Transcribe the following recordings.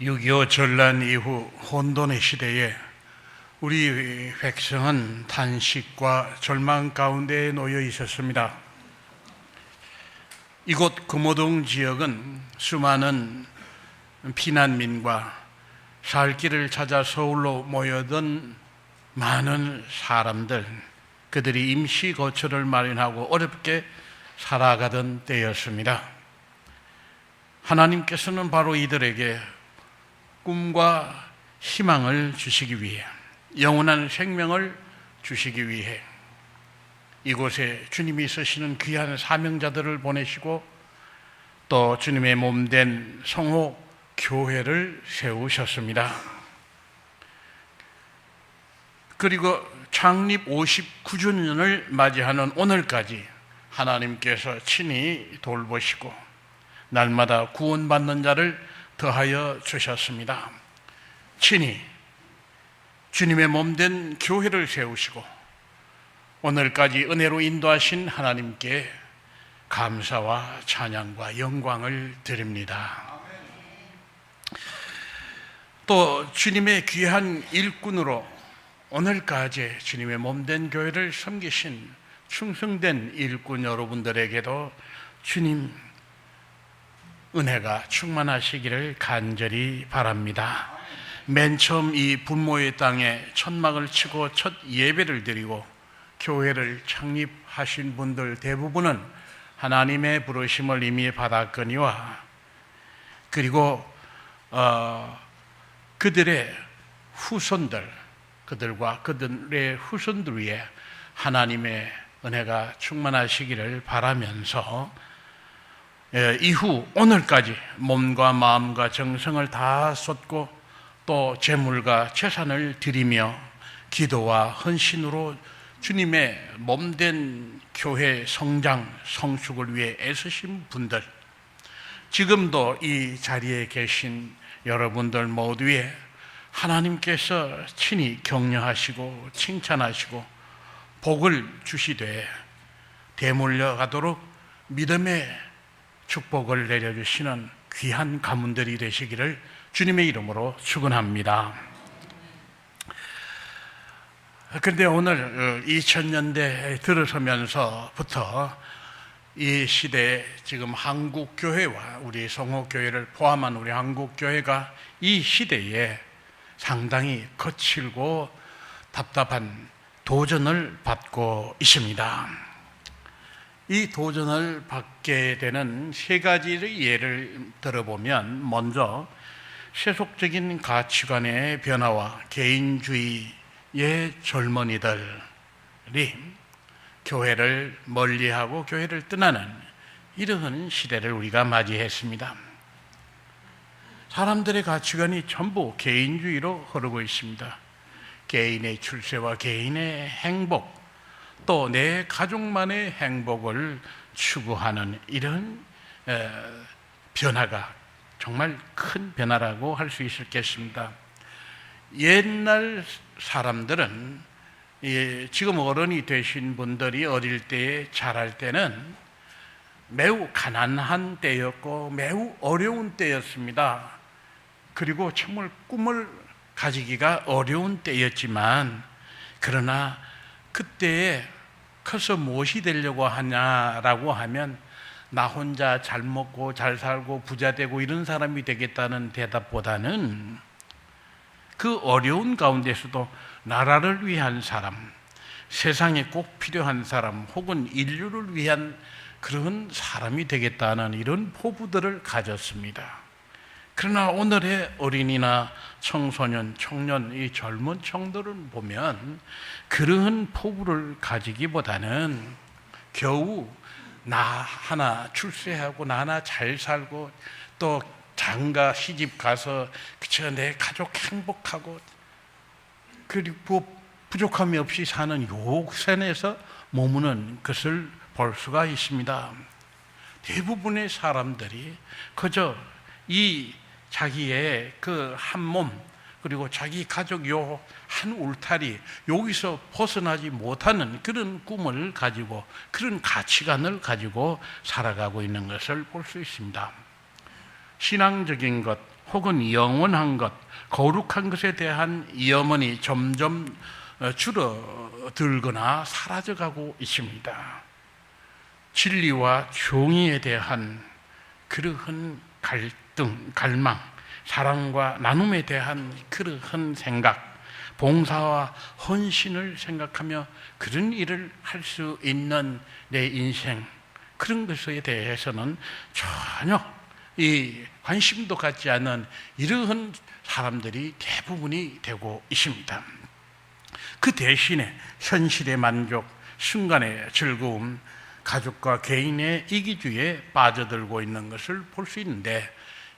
6.25 전란 이후 혼돈의 시대에 우리 백성은 탄식과 절망 가운데 놓여 있었습니다. 이곳 금호동 지역은 수많은 피난민과 살 길을 찾아 서울로 모여든 많은 사람들, 그들이 임시 거처를 마련하고 어렵게 살아가던 때였습니다. 하나님께서는 바로 이들에게 꿈과 희망을 주시기 위해 영원한 생명을 주시기 위해 이곳에 주님이 쓰시는 귀한 사명자들을 보내시고 또 주님의 몸 된 성호 교회를 세우셨습니다. 그리고 창립 59주년을 맞이하는 오늘까지 하나님께서 친히 돌보시고 날마다 구원받는 자를 더하여 주셨습니다. 친히 주님의 몸된 교회를 세우시고 오늘까지 은혜로 인도하신 하나님께 감사와 찬양과 영광을 드립니다. 또 주님의 귀한 일꾼으로 오늘까지 주님의 몸된 교회를 섬기신 충성된 일꾼 여러분들에게도 주님 은혜가 충만하시기를 간절히 바랍니다. 맨 처음 이 분모의 땅에 천막을 치고 첫 예배를 드리고 교회를 창립하신 분들 대부분은 하나님의 부르심을 이미 받았거니와 그리고 어, 그들의 후손들 그들과 그들의 후손들 위에 하나님의 은혜가 충만하시기를 바라면서 예, 이후 오늘까지 몸과 마음과 정성을 다 쏟고 또 재물과 재산을 드리며 기도와 헌신으로 주님의 몸된 교회 성장 성숙을 위해 애쓰신 분들 지금도 이 자리에 계신 여러분들 모두에 하나님께서 친히 격려하시고 칭찬하시고 복을 주시되 대물려 가도록 믿음의 축복을 내려주시는 귀한 가문들이 되시기를 주님의 이름으로 축원합니다. 그런데 오늘 2000년대 들어서면서부터 이 시대에 지금 한국 교회와 우리 성호 교회를 포함한 우리 한국 교회가 이 시대에 상당히 거칠고 답답한 도전을 받고 있습니다. 이 도전을 받게 되는 세 가지의 예를 들어보면 먼저 세속적인 가치관의 변화와 개인주의의 젊은이들이 교회를 멀리하고 교회를 떠나는 이러한 시대를 우리가 맞이했습니다. 사람들의 가치관이 전부 개인주의로 흐르고 있습니다. 개인의 출세와 개인의 행복, 또 내 가족만의 행복을 추구하는 이런 변화가 정말 큰 변화라고 할 수 있겠습니다. 옛날 사람들은 지금 어른이 되신 분들이 어릴 때 자랄 때는 매우 가난한 때였고 매우 어려운 때였습니다. 그리고 정말 꿈을 가지기가 어려운 때였지만 그러나 그때에 커서 무엇이 되려고 하냐라고 하면 나 혼자 잘 먹고 잘 살고 부자 되고 이런 사람이 되겠다는 대답보다는 그 어려운 가운데서도 나라를 위한 사람, 세상에 꼭 필요한 사람 혹은 인류를 위한 그런 사람이 되겠다는 이런 포부들을 가졌습니다. 그러나 오늘의 어린이나 청소년, 청년, 이 젊은 청들은 보면 그러한 포부를 가지기보다는 겨우 나 하나 출세하고 나 하나 잘 살고 또 장가 시집 가서 그저 내 가족 행복하고 그리고 부족함이 없이 사는 요센에서 머무는 것을 볼 수가 있습니다. 대부분의 사람들이 그저 이 자기의 그 한 몸, 그리고 자기 가족 요 한 울타리, 여기서 벗어나지 못하는 그런 꿈을 가지고 그런 가치관을 가지고 살아가고 있는 것을 볼 수 있습니다. 신앙적인 것 혹은 영원한 것, 거룩한 것에 대한 염원이 점점 어, 줄어들거나 사라져가고 있습니다. 진리와 정의에 대한 그러한 갈등, 갈망, 사랑과 나눔에 대한 그러한 생각, 봉사와 헌신을 생각하며 그런 일을 할 수 있는 내 인생, 그런 것에 대해서는 전혀 이 관심도 갖지 않은 이러한 사람들이 대부분이 되고 있습니다. 그 대신에 현실의 만족, 순간의 즐거움, 가족과 개인의 이기주의에 빠져들고 있는 것을 볼 수 있는데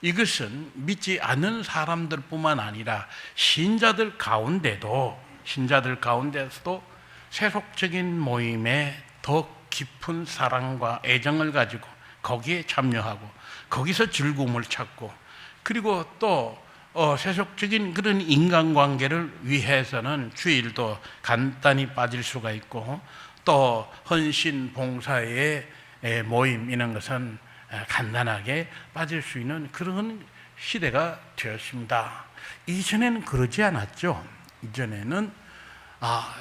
이것은 믿지 않는 사람들뿐만 아니라 신자들 가운데도 신자들 가운데서도 세속적인 모임에 더 깊은 사랑과 애정을 가지고 거기에 참여하고 거기서 즐거움을 찾고 그리고 또 어, 세속적인 그런 인간관계를 위해서는 주일도 간단히 빠질 수가 있고 또 헌신 봉사의 모임 이런 것은 간단하게 빠질 수 있는 그런 시대가 되었습니다. 이전에는 그러지 않았죠. 이전에는 아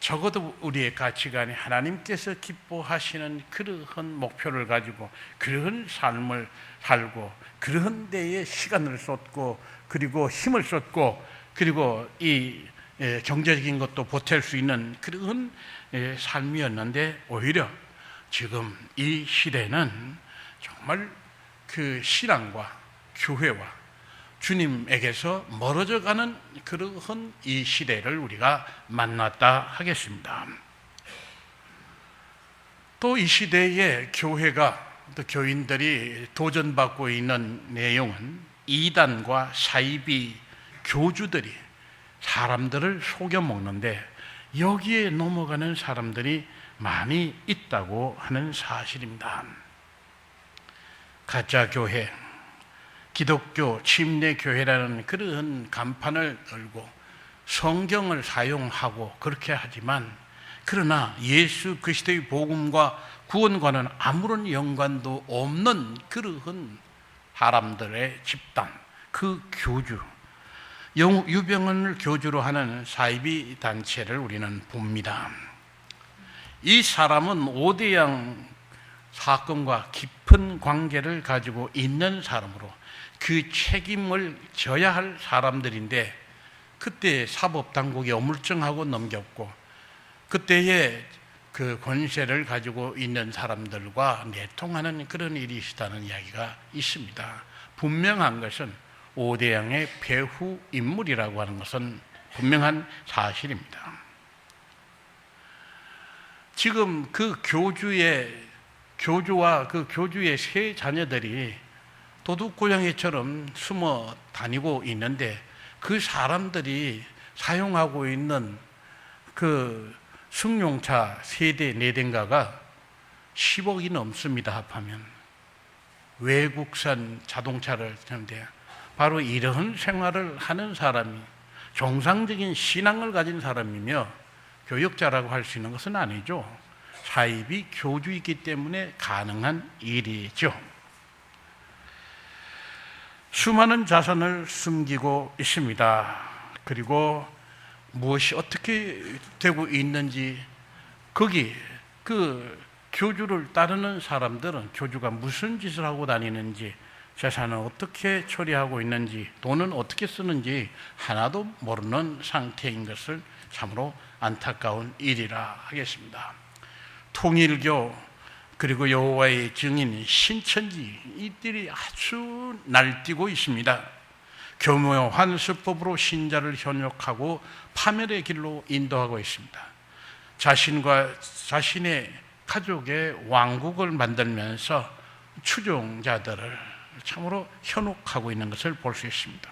적어도 우리의 가치관이 하나님께서 기뻐하시는 그러한 목표를 가지고 그런 삶을 살고 그런 데에 시간을 쏟고 그리고 힘을 쏟고 그리고 이 경제적인 것도 보탤 수 있는 그런 삶이었는데 오히려 지금 이 시대는 정말 그 신앙과 교회와 주님에게서 멀어져 가는 그러한 이 시대를 우리가 만났다 하겠습니다. 또 이 시대에 교회가 또 교인들이 도전받고 있는 내용은 이단과 사이비 교주들이 사람들을 속여 먹는데 여기에 넘어가는 사람들이 많이 있다고 하는 사실입니다. 가짜 교회, 기독교 침례 교회라는 그런 간판을 걸고 성경을 사용하고 그렇게 하지만 그러나 예수 그리스도의 복음과 구원과는 아무런 연관도 없는 그러한 사람들의 집단, 그 교주, 유병을 교주로 하는 사이비 단체를 우리는 봅니다. 이 사람은 오대양 사건과 깊은 관계를 가지고 있는 사람으로 그 책임을 져야 할 사람들인데 그때 사법 당국이 어물쩡하고 넘겼고 그때의 그 권세를 가지고 있는 사람들과 내통하는 그런 일이 있다는 이야기가 있습니다. 분명한 것은 오대양의 배후 인물이라고 하는 것은 분명한 사실입니다. 지금 그 교주의 교주와 그 교주의 세 자녀들이 도둑 고양이처럼 숨어 다니고 있는데 그 사람들이 사용하고 있는 그 승용차 세대 네 대인가가 10억이 넘습니다 합하면 외국산 자동차를 하는데 바로 이런 생활을 하는 사람이 정상적인 신앙을 가진 사람이며 교역자라고 할 수 있는 것은 아니죠. 사입이 교주이기 때문에 가능한 일이죠. 수많은 자산을 숨기고 있습니다. 그리고 무엇이 어떻게 되고 있는지 거기 그 교주를 따르는 사람들은 교주가 무슨 짓을 하고 다니는지 재산을 어떻게 처리하고 있는지 돈은 어떻게 쓰는지 하나도 모르는 상태인 것을 참으로 안타까운 일이라 하겠습니다. 통일교 그리고 여호와의 증인 신천지 이들이 아주 날뛰고 있습니다. 교묘한 수법으로 신자를 현혹하고 파멸의 길로 인도하고 있습니다. 자신과 자신의 가족의 왕국을 만들면서 추종자들을 참으로 현혹하고 있는 것을 볼 수 있습니다.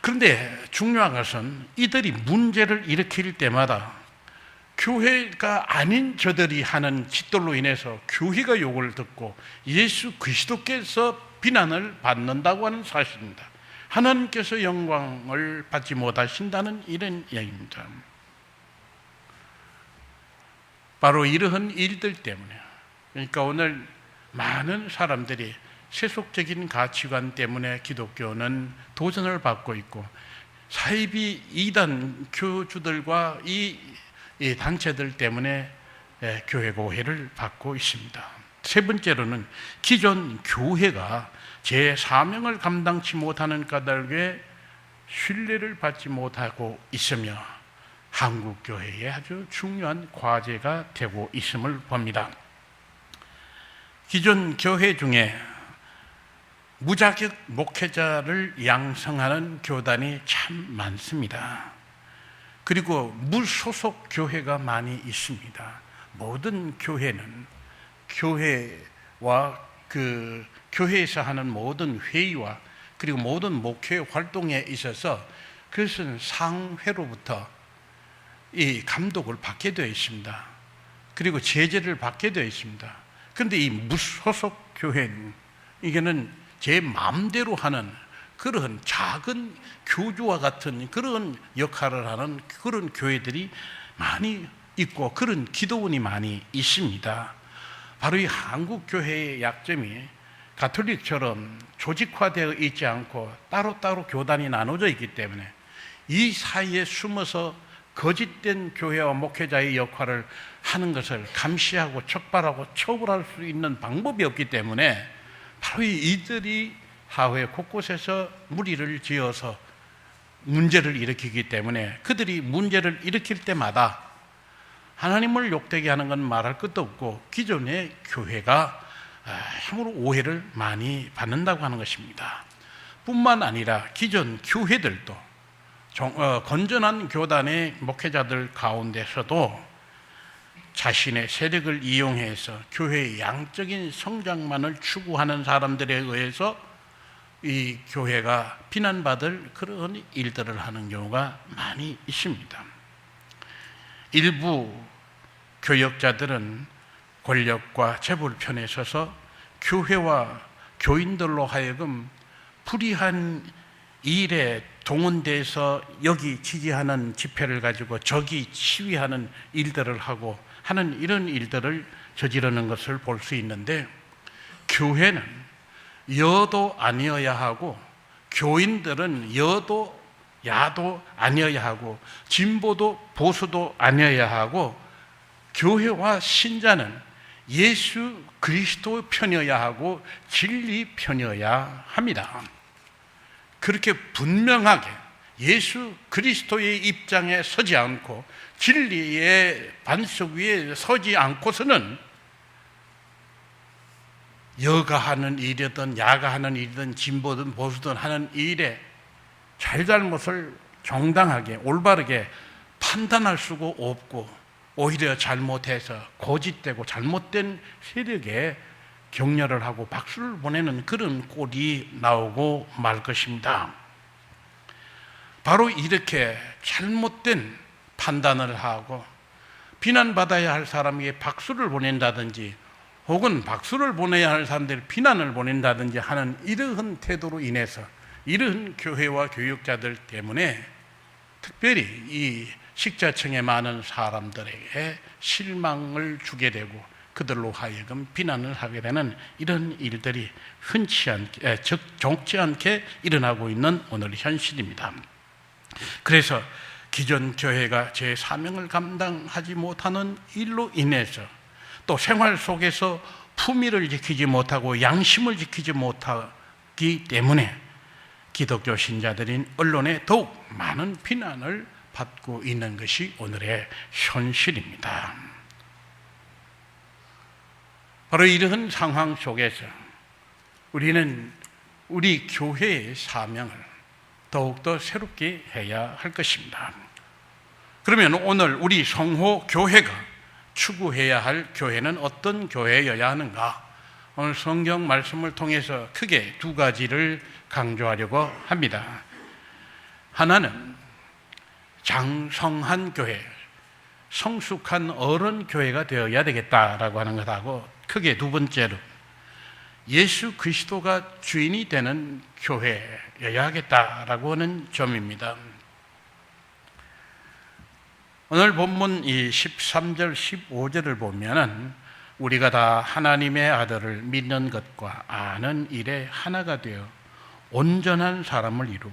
그런데 중요한 것은 이들이 문제를 일으킬 때마다 교회가 아닌 저들이 하는 짓들로 인해서 교회가 욕을 듣고 예수 그리스도께서 비난을 받는다고 하는 사실입니다. 하나님께서 영광을 받지 못하신다는 이런 이야기입니다. 바로 이러한 일들 때문에 그러니까 오늘 많은 사람들이 세속적인 가치관 때문에 기독교는 도전을 받고 있고 사이비 이단 교주들과 이, 이 단체들 때문에 예, 교회 고해를 받고 있습니다. 세 번째로는 기존 교회가 제 사명을 감당치 못하는 까닭에 신뢰를 받지 못하고 있으며 한국 교회에 아주 중요한 과제가 되고 있음을 봅니다. 기존 교회 중에 무자격 목회자를 양성하는 교단이 참 많습니다. 그리고 무소속 교회가 많이 있습니다. 모든 교회는 교회와 그 교회에서 하는 모든 회의와 그리고 모든 목회 활동에 있어서 그것은 상회로부터 이 감독을 받게 되어 있습니다. 그리고 제재를 받게 되어 있습니다. 그런데 이 무소속 교회는 이게는 제 마음대로 하는 그런 작은 교주와 같은 그런 역할을 하는 그런 교회들이 많이 있고 그런 기도원이 많이 있습니다. 바로 이 한국 교회의 약점이 가톨릭처럼 조직화되어 있지 않고 따로따로 교단이 나눠져 있기 때문에 이 사이에 숨어서 거짓된 교회와 목회자의 역할을 하는 것을 감시하고 척발하고 처벌할 수 있는 방법이 없기 때문에 바로 이들이 사회 곳곳에서 무리를 지어서 문제를 일으키기 때문에 그들이 문제를 일으킬 때마다 하나님을 욕되게 하는 건 말할 것도 없고 기존의 교회가 참으로 오해를 많이 받는다고 하는 것입니다. 뿐만 아니라 기존 교회들도 어, 건전한 교단의 목회자들 가운데서도 자신의 세력을 이용해서 교회의 양적인 성장만을 추구하는 사람들에 의해서 이 교회가 비난받을 그런 일들을 하는 경우가 많이 있습니다. 일부 교역자들은 권력과 재벌 편에 서서 교회와 교인들로 하여금 불의한 일에 동원돼서 여기 지지하는 집회를 가지고 저기 시위하는 일들을 하고 하는 이런 일들을 저지르는 것을 볼 수 있는데 교회는 여도 아니어야 하고 교인들은 여도 야도 아니어야 하고 진보도 보수도 아니어야 하고 교회와 신자는 예수 그리스도 편이어야 하고 진리 편이어야 합니다. 그렇게 분명하게 예수 그리스도의 입장에 서지 않고 진리의 반석 위에 서지 않고서는 여가 하는 일이든 야가 하는 일이든 진보든 보수든 하는 일에 잘잘못을 정당하게 올바르게 판단할 수가 없고 오히려 잘못해서 고짓되고 잘못된 세력에 격려를 하고 박수를 보내는 그런 꼴이 나오고 말 것입니다. 바로 이렇게 잘못된 판단을 하고 비난받아야 할 사람에게 박수를 보낸다든지 혹은 박수를 보내야 할 사람들 비난을 보낸다든지 하는 이러한 태도로 인해서 이러한 교회와 교육자들 때문에 특별히 이 식자층에 많은 사람들에게 실망을 주게 되고 그들로 하여금 비난을 하게 되는 이런 일들이 흔치 않게, 즉 적지 않게 일어나고 있는 오늘 현실입니다. 그래서 기존 교회가 제 사명을 감당하지 못하는 일로 인해서 또 생활 속에서 품위를 지키지 못하고 양심을 지키지 못하기 때문에 기독교 신자들인 언론에 더욱 많은 비난을 받고 있는 것이 오늘의 현실입니다. 바로 이런 상황 속에서 우리는 우리 교회의 사명을 더욱더 새롭게 해야 할 것입니다. 그러면 오늘 우리 성호 교회가 추구해야 할 교회는 어떤 교회여야 하는가? 오늘 성경 말씀을 통해서 크게 두 가지를 강조하려고 합니다. 하나는 장성한 교회, 성숙한 어른 교회가 되어야 되겠다라고 하는 것하고 크게 두 번째로 예수 그리스도가 주인이 되는 교회여야 하겠다라고 하는 점입니다. 오늘 본문 이 13절, 15절을 보면은 우리가 다 하나님의 아들을 믿는 것과 아는 일에 하나가 되어 온전한 사람을 이루어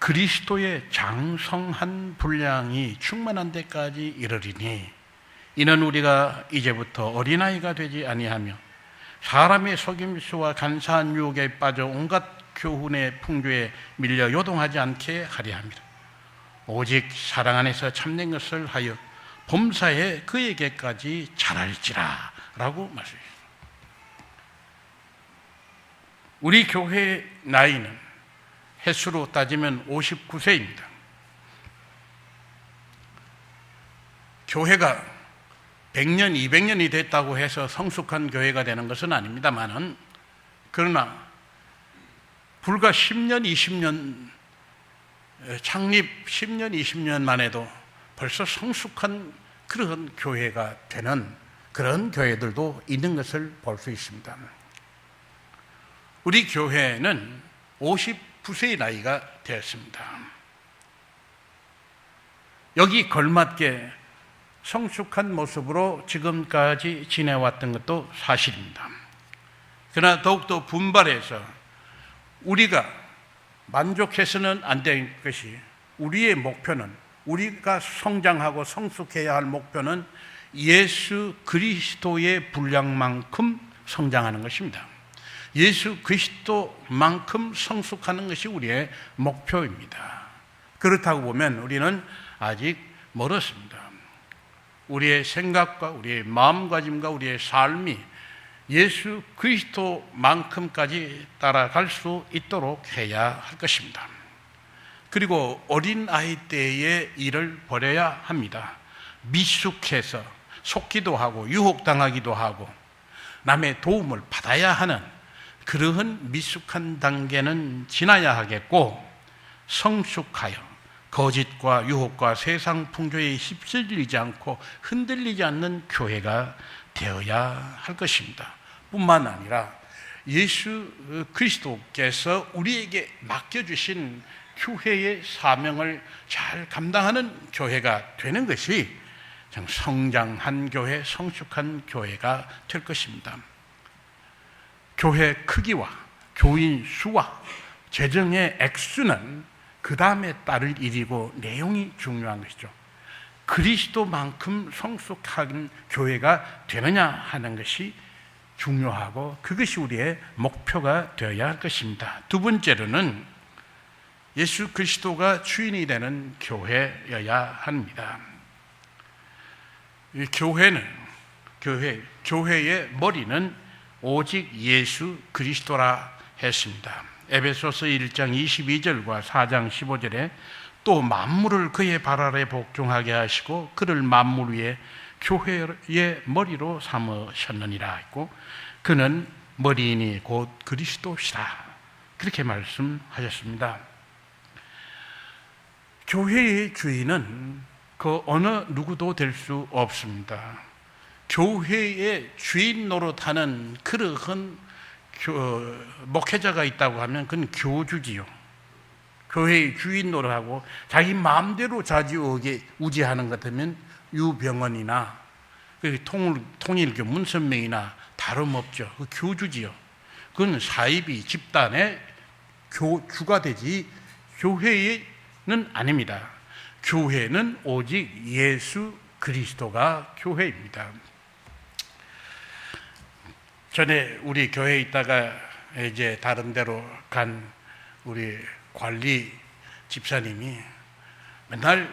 그리스도의 장성한 분량이 충만한 데까지 이르리니 이는 우리가 이제부터 어린아이가 되지 아니하며 사람의 속임수와 간사한 유혹에 빠져 온갖 교훈의 풍조에 밀려 요동하지 않게 하려 합니다. 오직 사랑 안에서 참된 것을 하여 범사에 그에게까지 잘할지라 라고 말씀합니다. 우리 교회 나이는 횟수로 따지면 59세입니다. 교회가 100년, 200년이 됐다고 해서 성숙한 교회가 되는 것은 아닙니다만은 그러나 불과 10년, 20년 창립 10년, 20년만 해도 벌써 성숙한 그런 교회가 되는 그런 교회들도 있는 것을 볼 수 있습니다. 우리 교회는 59세의 나이가 되었습니다. 여기 걸맞게 성숙한 모습으로 지금까지 지내왔던 것도 사실입니다. 그러나 더욱더 분발해서 우리가 만족해서는 안 될 것이 우리의 목표는 우리가 성장하고 성숙해야 할 목표는 예수 그리스도의 분량만큼 성장하는 것입니다. 예수 그리스도만큼 성숙하는 것이 우리의 목표입니다. 그렇다고 보면 우리는 아직 멀었습니다. 우리의 생각과 우리의 마음가짐과 우리의 삶이 예수 그리스도만큼까지 따라갈 수 있도록 해야 할 것입니다. 그리고 어린 아이 때의 일을 버려야 합니다. 미숙해서 속기도 하고 유혹당하기도 하고 남의 도움을 받아야 하는 그러한 미숙한 단계는 지나야 하겠고 성숙하여 거짓과 유혹과 세상 풍조에 휩쓸리지 않고 흔들리지 않는 교회가 되어야 할 것입니다. 뿐만 아니라 예수 그리스도께서 우리에게 맡겨주신 교회의 사명을 잘 감당하는 교회가 되는 것이 성장한 교회, 성숙한 교회가 될 것입니다. 교회 크기와 교인 수와 재정의 액수는 그 다음에 따를 일이고 내용이 중요한 것이죠. 그리스도만큼 성숙한 교회가 되느냐 하는 것이 중요하고 그것이 우리의 목표가 되어야 할 것입니다. 두 번째로는 예수 그리스도가 주인이 되는 교회여야 합니다. 교회는 교회 교회의 머리는 오직 예수 그리스도라 했습니다. 에베소서 1장 22절과 4장 15절에 또 만물을 그의 발 아래 복종하게 하시고 그를 만물 위에 교회의 머리로 삼으셨느니라 했고 그는 머리인이 곧 그리스도시라 그렇게 말씀하셨습니다. 교회의 주인은 그 어느 누구도 될 수 없습니다. 교회의 주인 노릇하는 그러한 목회자가 있다고 하면 그건 교주지요. 교회의 주인 노릇하고 자기 마음대로 자지우지 우지하는 것 같으면 유병원이나 그 통일교 문선명이나 다름없죠. 그 교주지요. 그건 사이비 집단의 교 주가 되지 교회는 아닙니다. 교회는 오직 예수 그리스도가 교회입니다. 전에 우리 교회에 있다가 이제 다른 데로 간 우리 관리 집사님이 맨날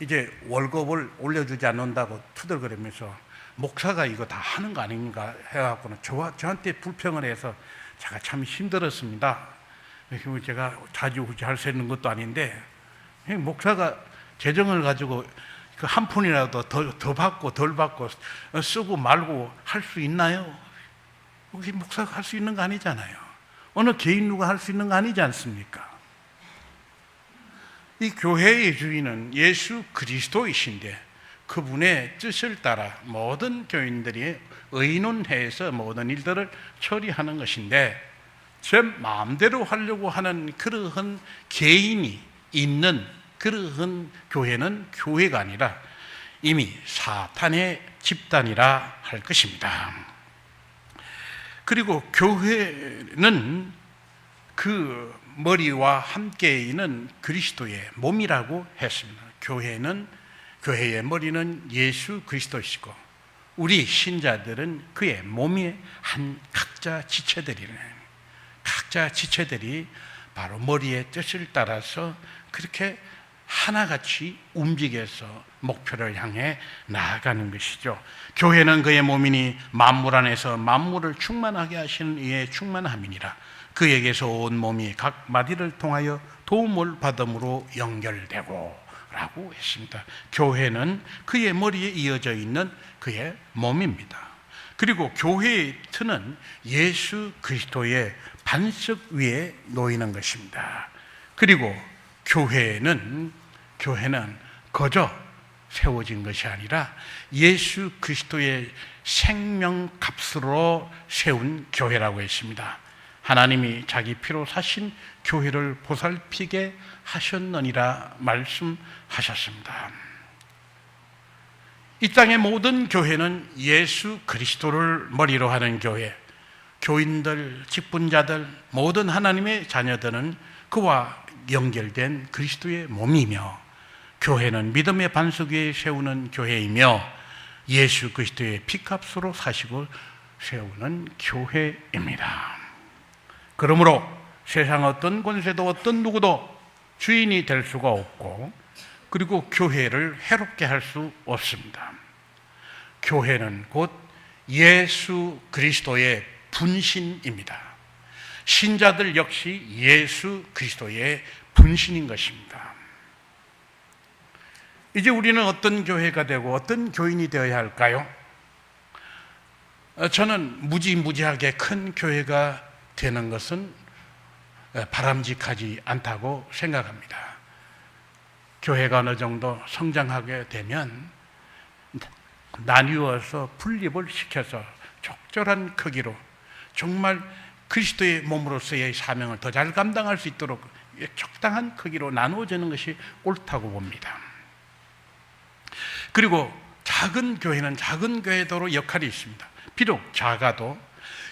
이제 월급을 올려주지 않는다고 투덜거리면서 목사가 이거 다 하는 거 아닌가 해갖고는 저와 저한테 불평을 해서 제가 참 힘들었습니다. 제가 자주우지 할 수 있는 것도 아닌데 목사가 재정을 가지고 그 한 푼이라도 더, 더 받고 덜 받고 쓰고 말고 할 수 있나요? 우리 목사가 할 수 있는 거 아니잖아요. 어느 개인 누가 할 수 있는 거 아니지 않습니까? 이 교회의 주인은 예수 그리스도이신데 그분의 뜻을 따라 모든 교인들이 의논해서 모든 일들을 처리하는 것인데 제 마음대로 하려고 하는 그러한 개인이 있는 그러한 교회는 교회가 아니라 이미 사탄의 집단이라 할 것입니다. 그리고 교회는 그 머리와 함께 있는 그리스도의 몸이라고 했습니다. 교회는 교회의 머리는 예수 그리스도시고 우리 신자들은 그의 몸의 한 각자 지체들이네. 각자 지체들이 바로 머리의 뜻을 따라서 그렇게 하나같이 움직여서 목표를 향해 나아가는 것이죠. 교회는 그의 몸이니 만물 안에서 만물을 충만하게 하시는 이의 충만함이니라. 그에게서 온 몸이 각 마디를 통하여 도움을 받음으로 연결되고 라고 했습니다. 교회는 그의 머리에 이어져 있는 그의 몸입니다. 그리고 교회의 틀은 예수 그리스도의 반석 위에 놓이는 것입니다. 그리고 교회는 교회는 거저 세워진 것이 아니라 예수 그리스도의 생명 값으로 세운 교회라고 했습니다. 하나님이 자기 피로 사신 교회를 보살피게 하셨느니라 말씀하셨습니다. 이 땅의 모든 교회는 예수 그리스도를 머리로 하는 교회, 교인들, 직분자들, 모든 하나님의 자녀들은 그와 연결된 그리스도의 몸이며 교회는 믿음의 반석 위에 세우는 교회이며 예수 그리스도의 피값으로 사시고 세우는 교회입니다. 그러므로 세상 어떤 권세도 어떤 누구도 주인이 될 수가 없고 그리고 교회를 해롭게 할 수 없습니다. 교회는 곧 예수 그리스도의 분신입니다. 신자들 역시 예수 그리스도의 분신인 것입니다. 이제 우리는 어떤 교회가 되고 어떤 교인이 되어야 할까요? 어, 저는 무지무지하게 큰 교회가 되는 것은 바람직하지 않다고 생각합니다. 교회가 어느 정도 성장하게 되면 나뉘어서 분립을 시켜서 적절한 크기로 정말 그리스도의 몸으로서의 사명을 더 잘 감당할 수 있도록 적당한 크기로 나누어지는 것이 옳다고 봅니다. 그리고 작은 교회는 작은 교회도로 역할이 있습니다. 비록 작아도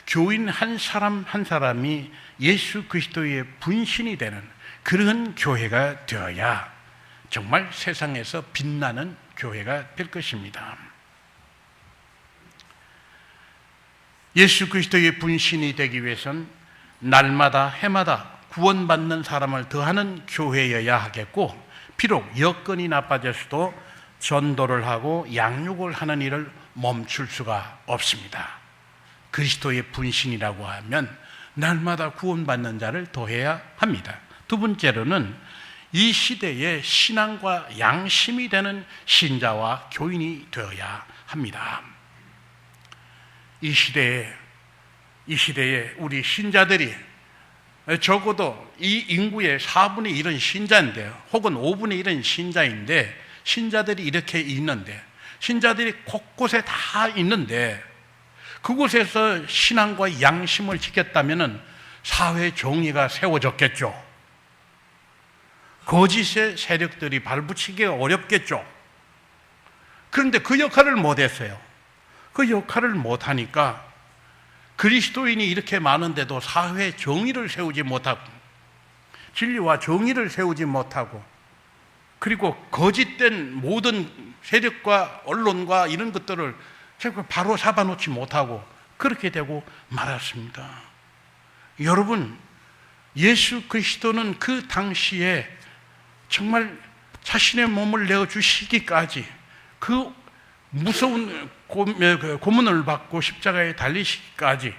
교인 한 사람 한 사람이 예수 그리스도의 분신이 되는 그런 교회가 되어야 정말 세상에서 빛나는 교회가 될 것입니다. 예수 그리스도의 분신이 되기 위해선 날마다 해마다 구원받는 사람을 더하는 교회여야 하겠고 비록 여건이 나빠졌어도 전도를 하고 양육을 하는 일을 멈출 수가 없습니다. 그리스도의 분신이라고 하면 날마다 구원받는 자를 더해야 합니다. 두 번째로는 이 시대의 신앙과 양심이 되는 신자와 교인이 되어야 합니다. 이 시대에 이 시대에 우리 신자들이 적어도 이 인구의 4분의 1은 신자인데 혹은 5분의 1은 신자인데 신자들이 이렇게 있는데 신자들이 곳곳에 다 있는데 그곳에서 신앙과 양심을 지켰다면 사회 정의가 세워졌겠죠. 거짓의 세력들이 발붙이기 어렵겠죠. 그런데 그 역할을 못했어요. 그 역할을 못하니까 그리스도인이 이렇게 많은데도 사회 정의를 세우지 못하고 진리와 정의를 세우지 못하고 그리고 거짓된 모든 세력과 언론과 이런 것들을 바로 잡아놓지 못하고 그렇게 되고 말았습니다. 여러분, 예수 그리스도는 그 당시에 정말 자신의 몸을 내어 주시기까지 그 무서운 그 고문을 받고 십자가에 달리시기까지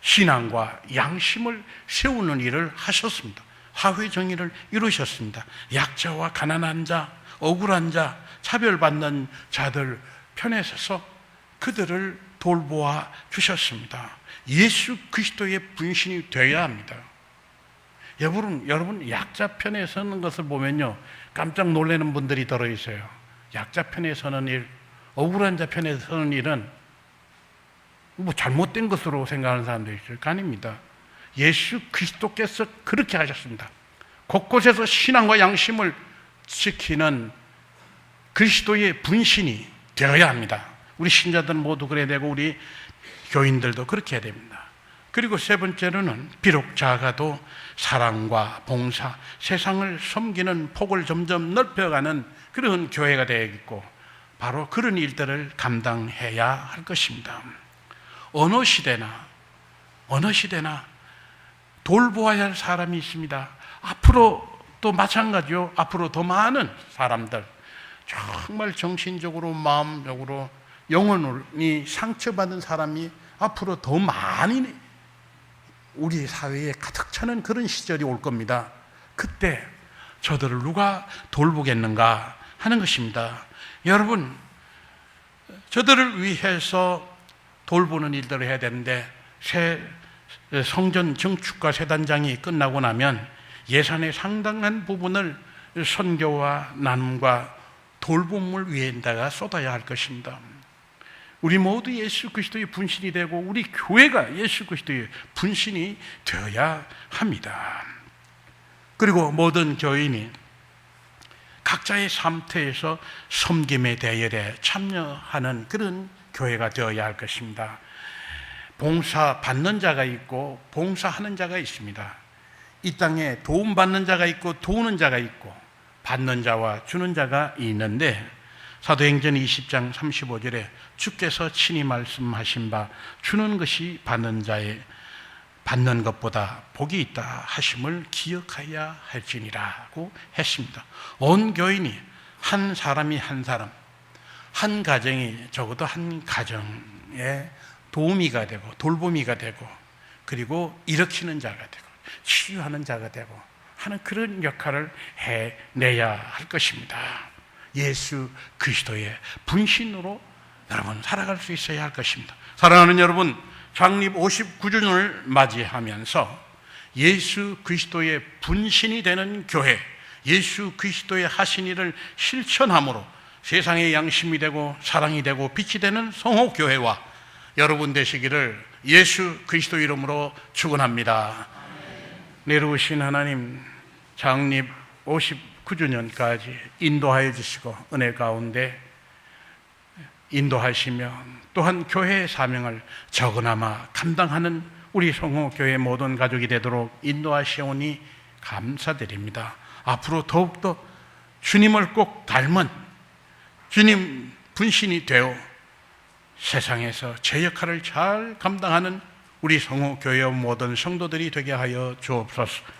신앙과 양심을 세우는 일을 하셨습니다. 사회 정의를 이루셨습니다. 약자와 가난한 자, 억울한 자, 차별받는 자들 편에 서서 그들을 돌보아 주셨습니다. 예수 그리스도의 분신이 되어야 합니다. 여러분, 여러분 약자 편에 서는 것을 보면요 깜짝 놀라는 분들이 들어 있어요. 약자 편에 서는 일, 억울한 자 편에 서는 일은 뭐 잘못된 것으로 생각하는 사람들이 있어요. 아닙니다. 예수 그리스도께서 그렇게 하셨습니다. 곳곳에서 신앙과 양심을 지키는 그리스도의 분신이 되어야 합니다. 우리 신자들 모두 그래야 되고 우리 교인들도 그렇게 해야 됩니다. 그리고 세 번째로는 비록 작아도 사랑과 봉사, 세상을 섬기는 폭을 점점 넓혀가는 그런 교회가 되어야겠고 바로 그런 일들을 감당해야 할 것입니다. 어느 시대나 어느 시대나 돌보아야 할 사람이 있습니다. 앞으로 또 마찬가지요. 앞으로 더 많은 사람들 정말 정신적으로 마음적으로 영혼이 상처받은 사람이 앞으로 더 많이 우리 사회에 가득 차는 그런 시절이 올 겁니다. 그때 저들을 누가 돌보겠는가 하는 것입니다. 여러분, 저들을 위해서 돌보는 일들을 해야 되는데 새 성전 증축과 세단장이 끝나고 나면 예산의 상당한 부분을 선교와 나눔과 돌봄을 위해다가 쏟아야 할 것입니다. 우리 모두 예수 그리스도의 분신이 되고 우리 교회가 예수 그리스도의 분신이 되어야 합니다. 그리고 모든 교인이 각자의 삶터에서 섬김의 대열에 참여하는 그런 교회가 되어야 할 것입니다. 봉사 받는 자가 있고 봉사하는 자가 있습니다. 이 땅에 도움 받는 자가 있고 도우는 자가 있고 받는 자와 주는 자가 있는데 사도행전 20장 35절에 주께서 친히 말씀하신 바 주는 것이 받는 자의 받는 것보다 복이 있다 하심을 기억하여야 할지니라고 했습니다. 온 교인이 한 사람이 한 사람, 한 가정이 적어도 한 가정에 도우미가 되고 돌보미가 되고 그리고 일으키는 자가 되고 치유하는 자가 되고 하는 그런 역할을 해내야 할 것입니다. 예수 그리스도의 분신으로 여러분 살아갈 수 있어야 할 것입니다. 사랑하는 여러분, 창립 59주년을 맞이하면서 예수 그리스도의 분신이 되는 교회, 예수 그리스도의 하신 일을 실천함으로 세상의 양심이 되고 사랑이 되고 빛이 되는 성호 교회와 여러분 되시기를 예수 그리스도 이름으로 축원합니다. 내려오신 하나님 창립 59주년까지 인도하여 주시고 은혜 가운데 인도하시며 또한 교회의 사명을 적으나마 감당하는 우리 성호 교회 모든 가족이 되도록 인도하시오니 감사드립니다. 앞으로 더욱더 주님을 꼭 닮은 주님 분신이 되어 세상에서 제 역할을 잘 감당하는 우리 성호 교회 모든 성도들이 되게 하여 주옵소서.